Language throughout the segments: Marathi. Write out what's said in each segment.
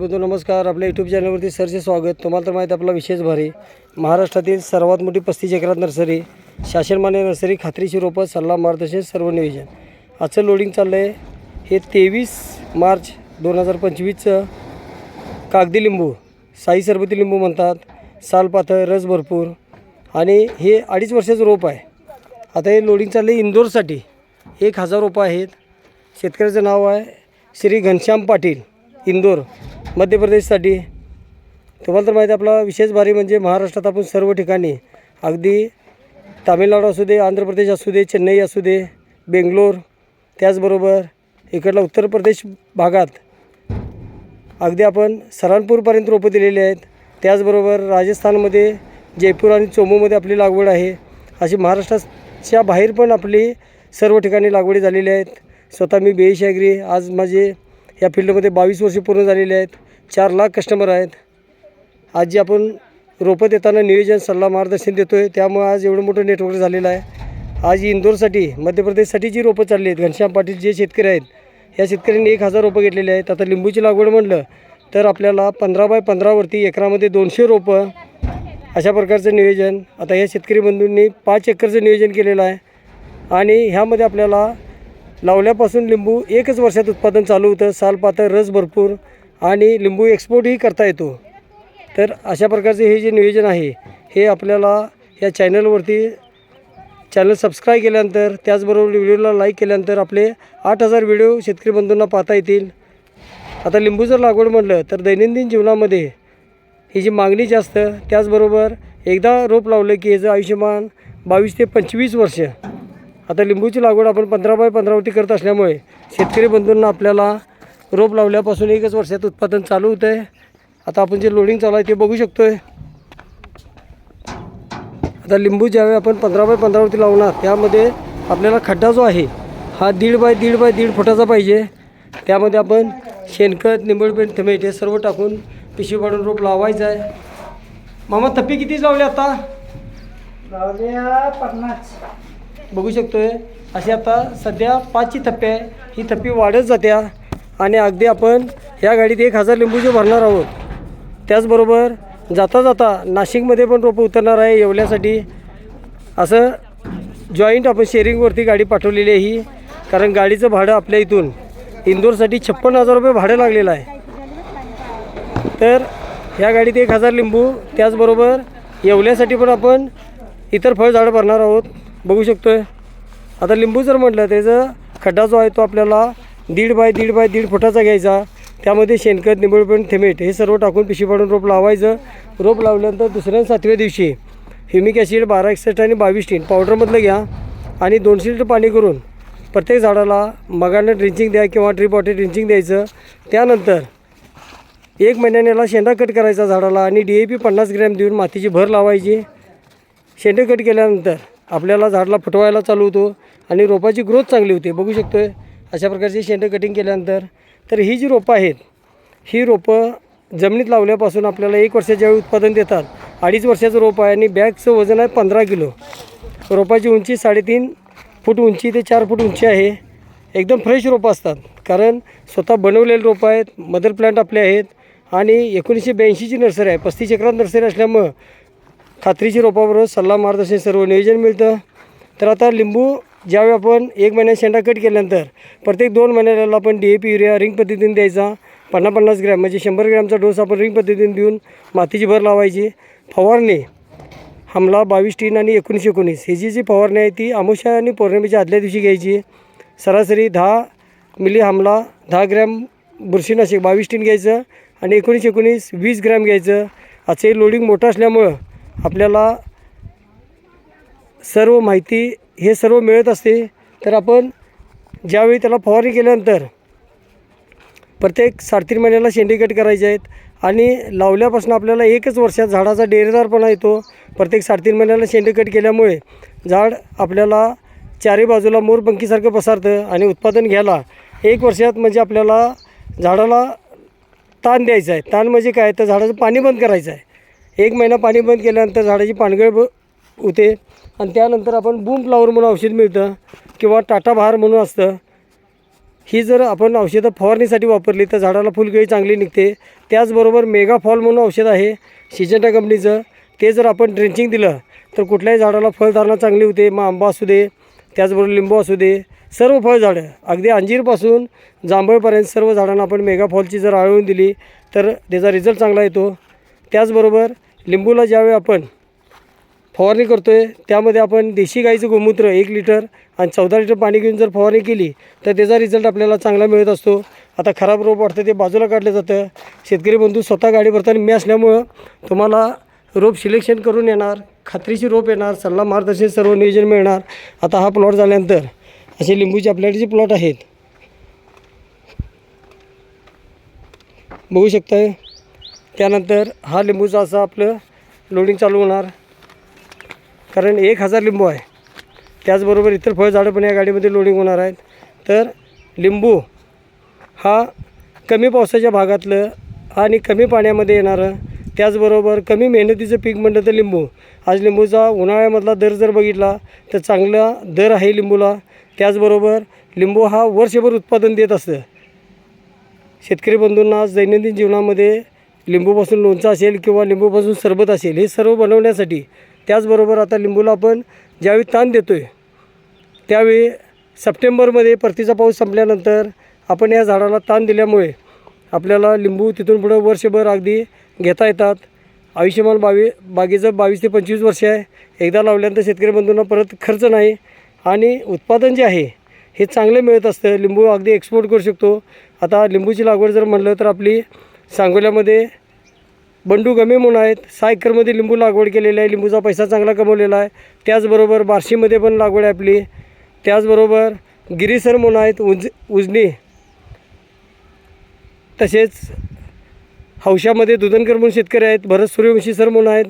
बंधू नमस्कार. आपल्या यूट्यूब चॅनलवरती सरचे स्वागत. तुम्हाला तर माहिती आपला विशेष भारी. महाराष्ट्रातील सर्वात मोठी पस्तीस एकरात नर्सरी शासनमान्य नर्सरी खात्रीशी रोपं सल्ला मार्गदर्शन सर्व नियोजन. आजचं लोडिंग चाललं आहे हे तेवीस मार्च दोन हजार पंचवीसचं कागदी लिंबू साई सरबती लिंबू म्हणतात. सालपाथर रस भरपूर. आणि हे अडीच वर्षाचं रोप आहे. आता हे लोडिंग चाललं आहे इंदोरसाठी. एक हजार रोपं आहेत. शेतकऱ्याचं नाव आहे श्री घनश्याम पाटील इंदोर. मध्य प्रदेशसाठी. तुम्हाला तर माहिती आपला विशेष भारी म्हणजे महाराष्ट्रात आपण सर्व ठिकाणी अगदी तामिळनाडू असू दे आंध्र प्रदेश असू दे चेन्नई असू दे बेंगलोर त्याचबरोबर इकडला उत्तर प्रदेश भागात अगदी आपण सरानपूरपर्यंत रोपं दिलेली आहेत. त्याचबरोबर राजस्थानमध्ये जयपूर आणि चोमूमध्ये आपली लागवड आहे. अशी महाराष्ट्राच्या बाहेर पण आपली सर्व ठिकाणी लागवडी झालेली आहेत. स्वतः मी बेईश ॲग्री आज माझे या फील्डमध्ये बावीस वर्षे पूर्ण झालेले आहेत. चार लाख कस्टमर आहेत. आज जे आपण रोपं देताना नियोजन सल्ला मार्गदर्शन देतो आहे त्यामुळे आज एवढं मोठं नेटवर्क झालेलं आहे. आज इंदोरसाठी मध्य प्रदेशसाठी जी रोपं चालली आहेत घनश्याम पाटील जे शेतकरी आहेत या शेतकऱ्यांनी एक हजार रोपं घेतलेले आहेत. आता लिंबूची लागवड म्हणलं तर आपल्याला पंधरा बाय पंधरावरती एकरामध्ये दोनशे रोपं अशा प्रकारचं नियोजन आता या शेतकरी बंधूंनी पाच एकरचं नियोजन केलेलं आहे. आणि ह्यामध्ये आपल्याला लावल्यापासून लिंबू एकच वर्षात उत्पादन चालू होतं. साल पातळ रस भरपूर आणि लिंबू एक्सपोर्टही करता येतो. तर अशा प्रकारचे हे जे नियोजन आहे हे आपल्याला या चॅनलवरती चॅनल सबस्क्राईब केल्यानंतर त्याचबरोबर व्हिडिओला लाईक केल्यानंतर आपले आठ हजार व्हिडिओ शेतकरी बंधूंना पाहता येतील. आता लिंबू जर लागवड म्हटलं तर दैनंदिन जीवनामध्ये ही जी मागणी जास्त त्याचबरोबर एकदा रोप लावलं की याचं आयुष्यमान बावीस ते पंचवीस वर्ष आता लिंबूची लागवड आपण पंधरा बाय पंधरावरती करत असल्यामुळे शेतकरी बंधूंना आपल्याला रोप लावल्यापासून एकच वर्षात उत्पादन चालू होतं आहे आता आपण जे लोडिंग चालू आहे ते बघू शकतो आहे आता लिंबू ज्यावेळी आपण पंधरा बाय पंधरावरती लावणार त्यामध्ये आपल्याला खड्डा जो आहे हा दीड बाय दीड बाय दीड फुटाचा पाहिजे. त्यामध्ये आपण शेणखत निंबळपेंट थमेट हे सर्व टाकून पिशवी पाडून रोप लावायचं आहे. मामा थप्पी किती लावली आता? लावल्या पन्नास. बघू शकतोय. अशी आता सध्या पाचची थप्पी आहे. ही थप्पी वाढत जात्या आणि अगदी आपण ह्या गाडीत एक हजार लिंबूचे भरणार आहोत त्याचबरोबर जाता जाता नाशिकमध्ये पण रोपं उतरणार आहे येवल्यासाठी असं जॉईंट आपण शेअरिंगवरती गाडी पाठवलेली आहे ही. कारण गाडीचं भाडं आपल्या इथून इंदोरसाठी छप्पन्न हजार रुपये भाडं लागलेलं आहे. तर ह्या गाडीत एक हजार लिंबू त्याचबरोबर येवल्यासाठी पण आपण इतर फळझाडं भरणार आहोत. बघू शकतो आहे आता लिंबू जर म्हटलं त्याचा खड्डा जो आहे तो आपल्याला दीड बाय दीड बाय दीड फुटाचा घ्यायचा. त्यामध्ये शेणखत निंबळपण थेमेट हे सर्व टाकून पिशी पाडून रोप लावायचं. रोप लावल्यानंतर दुसऱ्या सातव्या दिवशी ह्युमिक ॲसिड बारा एकसष्ट आणि बावीस टीन पावडरमधलं घ्या आणि दोनशे लिटर पाणी करून प्रत्येक झाडाला मगानं ड्रिंचिंग द्या किंवा ट्रिप वॉटर ड्रिंचिंग द्यायचं. त्यानंतर एक महिन्याने याला शेंडा कट करायचा झाडाला आणि डी ए पी पन्नास ग्रॅम देऊन मातीची भर लावायची. शेंडे कट केल्यानंतर आपल्याला झाडला फुटवायला चालू होतो आणि रोपाची ग्रोथ चांगली होते. बघू शकतो आहे अशा प्रकारची शेंडे कटिंग केल्यानंतर. तर ही जी रोपं आहेत ही रोपं जमिनीत लावल्यापासून आपल्याला एक वर्षाच्या वेळी उत्पादन देतात. अडीच वर्षाचं रोप आहे आणि बॅगचं वजन आहे पंधरा किलो. रोपाची उंची साडेतीन फूट उंची ते चार फूट उंची आहे. एकदम फ्रेश रोपं असतात. कारण स्वतः बनवलेले रोपं आहेत मदर प्लांट आपले आहेत आणि एकोणीसशे ब्याऐंशीची नर्सरी आहे. पस्तीस एकरात नर्सरी असल्यामुळं खात्रीची रोपाबरोबर सल्ला मार्गदर्शन सर्व नियोजन मिळतं. तर आता लिंबू ज्यावेळी आपण एक महिन्यात शेंडा कट केल्यानंतर प्रत्येक दोन महिन्याला आपण D A P urea ring पद्धतीने द्यायचा. पन्नास पन्नास ग्रॅम म्हणजे शंभर ग्रॅमचा डोस आपण रिंग पद्धतीने देऊन मातीची भर लावायची. फवारणी हमला बावीस तीन आणि एकोणीसशे एकोणीस. ही जी जी फवारणी आहे ती अमुषा आणि पौर्णिमेच्या आदल्या दिवशी घ्यायची. सरासरी दहा मिली हमला दहा ग्रॅम बुरशीनाशक बावीस टीन घ्यायचं आणि एकोणीस एकोणीस वीस ग्रॅम घ्यायचं. असे लोडिंग मोठं असल्यामुळं आपल्याला सर्व माहिती हे सर्व मिळत असते. तर आपण ज्यावेळी त्याला फवारणी केल्यानंतर प्रत्येक साडेतीन महिन्याला शेंडी कट करायचे आहेत आणि लावल्यापासून आपल्याला एकच वर्षात झाडाचा डेरेदारपणा येतो. प्रत्येक साडेतीन महिन्याला शेंडी कट केल्यामुळे झाड आपल्याला चारही बाजूला मोरपंखीसारखं पसारतं आणि उत्पादन घ्यायला एक वर्षात म्हणजे आपल्याला झाडाला ताण द्यायचा आहे. ताण म्हणजे काय? तर झाडाचं पाणी बंद करायचं आहे. एक महिना पाणी बंद केल्यानंतर झाडाची पानगळ ब होते. आणि त्यानंतर आपण बूम फ्लावर म्हणून औषध मिळतं किंवा टाटा बहार म्हणून असतं. ही जर आपण औषधं फवारणीसाठी वापरली तर झाडाला फुलगळी चांगली निघते. त्याचबरोबर मेगा फॉल म्हणून औषध आहे सिजंटा कंपनीचं. ते जर आपण ड्रेंचिंग दिलं तर कुठल्याही झाडाला फळधारणा चांगली होते. मग आंबा असू दे त्याचबरोबर लिंबू असू दे सर्व फळझाडं अगदी अंजीरपासून जांभळपर्यंत सर्व झाडांना आपण मेगा फॉलची जर आळवून दिली तर त्याचा रिझल्ट चांगला येतो. त्याचबरोबर लिंबूला ज्यावेळी आपण फवारणी करतो आहे त्यामध्ये आपण देशी गाईचं गोमूत्र एक लिटर आणि चौदा लिटर पाणी घेऊन जर फवारणी केली तर त्याचा रिझल्ट आपल्याला चांगला मिळत असतो. आता खराब रोप वाटतं ते बाजूला काढलं जातं. शेतकरी बंधू स्वतः गाडी भरताना मी असल्यामुळं तुम्हाला रोप सिलेक्शन करून येणार खात्रीशी रोप येणार सल्ला मार्गदर्शन सर्व नियोजन मिळणार. आता हा प्लॉट झाल्यानंतर असे लिंबूचे आपल्याकडे जे प्लॉट आहेत बघू शकताय? त्यानंतर हा लिंबूचा असं आपलं लोडिंग चालू होणार. कारण एक हजार लिंबू आहे. त्याचबरोबर इतर फळझाडं पण या गाडीमध्ये लोडिंग होणार आहेत. तर लिंबू हा कमी पावसाच्या भागातलं आणि कमी पाण्यामध्ये येणारं त्याचबरोबर कमी मेहनतीचं पीक म्हणलं तर लिंबू. आज लिंबूचा उन्हाळ्यामधला दर जर बघितला तर चांगला दर आहे लिंबूला. त्याचबरोबर लिंबू हा वर्षभर उत्पादन देत असतं. शेतकरी बंधूंना आज दैनंदिन जीवनामध्ये लिंबूपासून लोणचं असेल किंवा लिंबूपासून सरबत असेल हे सर्व बनवण्यासाठी त्याचबरोबर आता लिंबूला आपण ज्यावेळी ताण देतो आहे त्यावेळी सप्टेंबरमध्ये परतीचा पाऊस संपल्यानंतर आपण या झाडाला ताण दिल्यामुळे आपल्याला लिंबू तिथून पुढं वर्षभर अगदी घेता येतात. आयुष्यमान बावी बागेचं बावीस ते पंचवीस वर्ष आहे. एकदा लावल्यानंतर शेतकरी बंधूंना परत खर्च नाही आणि उत्पादन जे आहे हे चांगलं मिळत असतं. लिंबू अगदी एक्सपोर्ट करू शकतो. आता लिंबूची लागवड जर म्हणलं तर आपली सांगोल्यामध्ये बंडू गमे म्हणून आहेत. सहा एकरमध्ये लिंबू लागवड केलेली आहे. लिंबूचा पैसा चांगला कमवलेला आहे. त्याचबरोबर बार्शीमध्ये पण लागवड आहे आपली. त्याचबरोबर गिरीसर म्हणून आहेत. उज उजनी. तसेच हौशामध्ये दुधनकर म्हणून शेतकरी आहेत. भरत सूर्यवंशी सर म्हणून आहेत.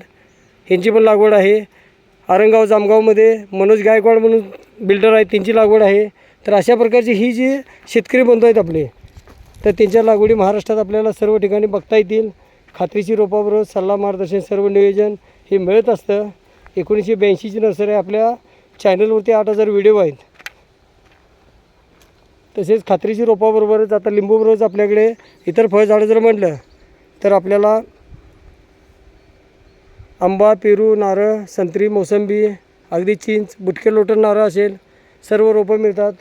ह्यांची पण लागवड आहे. आरंगाव जामगावमध्ये मनोज गायकवाड म्हणून बिल्डर आहेत. त्यांची लागवड आहे. तर अशा प्रकारची ही जी शेतकरी बंधू आहेत आपले. तर त्यांच्या लागवडी महाराष्ट्रात आपल्याला सर्व ठिकाणी बघता येतील. खात्रीची रोपाबरोबर सल्ला मार्गदर्शन सर्व नियोजन हे मिळत असतं. एकोणीसशे ब्याऐंशीची नर्सरी आपल्या चॅनलवरती आठ हजार व्हिडिओ आहेत. तसेच खात्रीची रोपाबरोबरच आता लिंबूबरोबरच आपल्याकडे इतर फळझाडं जर म्हटलं तर आपल्याला आंबा पेरू नारळ संत्री मोसंबी अगदी चिंच बुटके लोटन नारळ असेल सर्व रोपं मिळतात.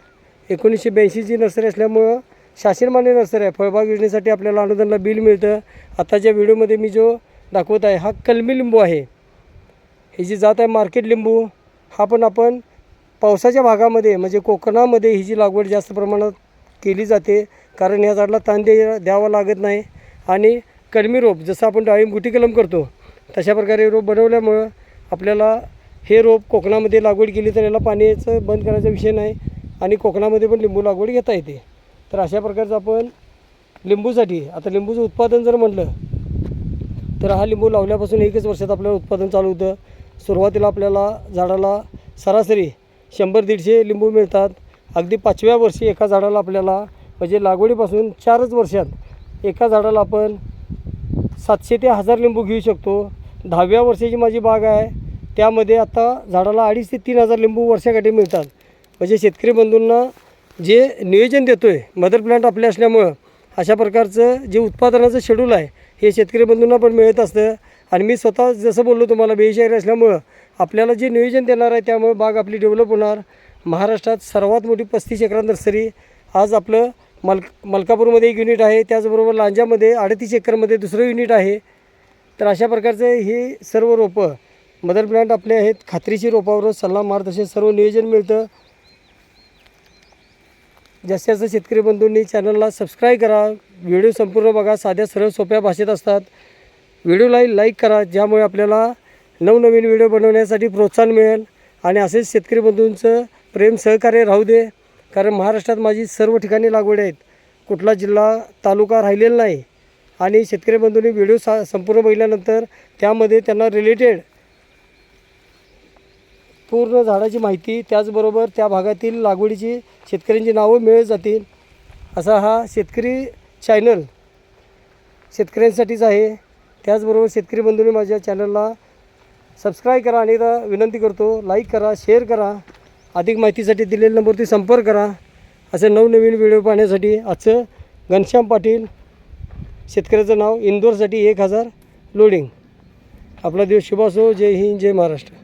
एकोणीसशे ब्याऐंशीची नर्सरी असल्यामुळं शासनमान्य नर्सरी आहे. फळबाग योजनेसाठी आपल्याला अनुदानला बिल मिळतं. आताच्या व्हिडिओमध्ये मी जो दाखवत आहे हा कलमी लिंबू आहे. ही जी जात आहे मार्केट लिंबू हा पण आपण पावसाच्या भागामध्ये म्हणजे कोकणामध्ये ही जी लागवड जास्त प्रमाणात केली जाते कारण ह्या झाडाला ताण द्या द्यावा लागत नाही. आणि कलमी रोप जसं आपण डाळिंब गुटी कलम करतो तशा प्रकारे रोप बनवल्यामुळं आपल्याला हे रोप कोकणामध्ये लागवड केली तर याला पाण्याचं बंद करायचा विषय नाही. आणि कोकणामध्ये पण लिंबू लागवड घेता येते. तर अशा प्रकारचं आपण लिंबूसाठी आता लिंबूचं उत्पादन जर म्हटलं तर हा लिंबू लावल्यापासून एकच वर्षात आपल्याला उत्पादन चालू होतं. सुरुवातीला आपल्याला झाडाला सरासरी शंभर दीडशे लिंबू मिळतात. अगदी पाचव्या वर्षी एका झाडाला आपल्याला म्हणजे लागवडीपासून चारच वर्षात एका झाडाला आपण सातशे ते हजार लिंबू घेऊ शकतो. दहाव्या वर्षाची माझी बाग आहे. त्यामध्ये आता झाडाला अडीच ते तीन हजार लिंबू वर्षाकाठी मिळतात. म्हणजे शेतकरी बंधूंना जे नियोजन देतो आहे मदर प्लांट आपले असल्यामुळं अशा प्रकारचं जे उत्पादनाचं शेड्यूल आहे हे शेतकरी बंधूंना पण मिळत असतं. आणि मी स्वतः जसं बोललो तुम्हाला बेहिशाहीर असल्यामुळं आपल्याला जे नियोजन देणार आहे त्यामुळे बाग आपली डेव्हलप होणार. महाराष्ट्रात सर्वात मोठी पस्तीस एकरात नर्सरी आज आपलं मल मलकापूरमध्ये एक युनिट आहे त्याचबरोबर लांजामध्ये अडतीस एकरमध्ये दुसरं युनिट आहे. तर अशा प्रकारचं हे सर्व रोपं मदर प्लांट आपले आहेत खात्रीची रोपावर सल्ला मार्गदर्शन सर्व नियोजन मिळतं. जास्तीत जास्त शेतकरी बंधूंनी चॅनलला सबस्क्राईब करा व्हिडिओ संपूर्ण बघा साध्या सरळ सोप्या भाषेत असतात. व्हिडिओला लाईक करा ज्यामुळे आपल्याला नवनवीन व्हिडिओ बनवण्यासाठी प्रोत्साहन मिळेल. आणि असेच शेतकरी बंधूंचं प्रेम सहकार्य राहू दे. कारण महाराष्ट्रात माझी सर्व ठिकाणी लागवड आहेत. कुठला जिल्हा तालुका राहिलेला नाही. आणि शेतकरी बंधूंनी व्हिडिओ सा संपूर्ण बघितल्यानंतर त्यामध्ये त्यांना रिलेटेड पूर्ण झाडाची माहिती त्याचबरोबर त्या भागातील लागवडीची शेतकऱ्यांची नावं मिळत जातील. असा हा शेतकरी चॅनल शेतकऱ्यांसाठीच आहे. त्याचबरोबर शेतकरी बंधूंनी माझ्या चॅनलला सबस्क्राईब करा आणि एकदा विनंती करतो लाईक करा शेअर करा. अधिक माहितीसाठी दिलेल्या नंबरवरती संपर्क करा. असे नवनवीन व्हिडिओ पाहण्यासाठी आजचं घनश्याम पाटील शेतकऱ्याचं नाव इंदोरसाठी एक हजार लोडिंग आपला दिवस शुभ असो. जय हिंद जय महाराष्ट्र.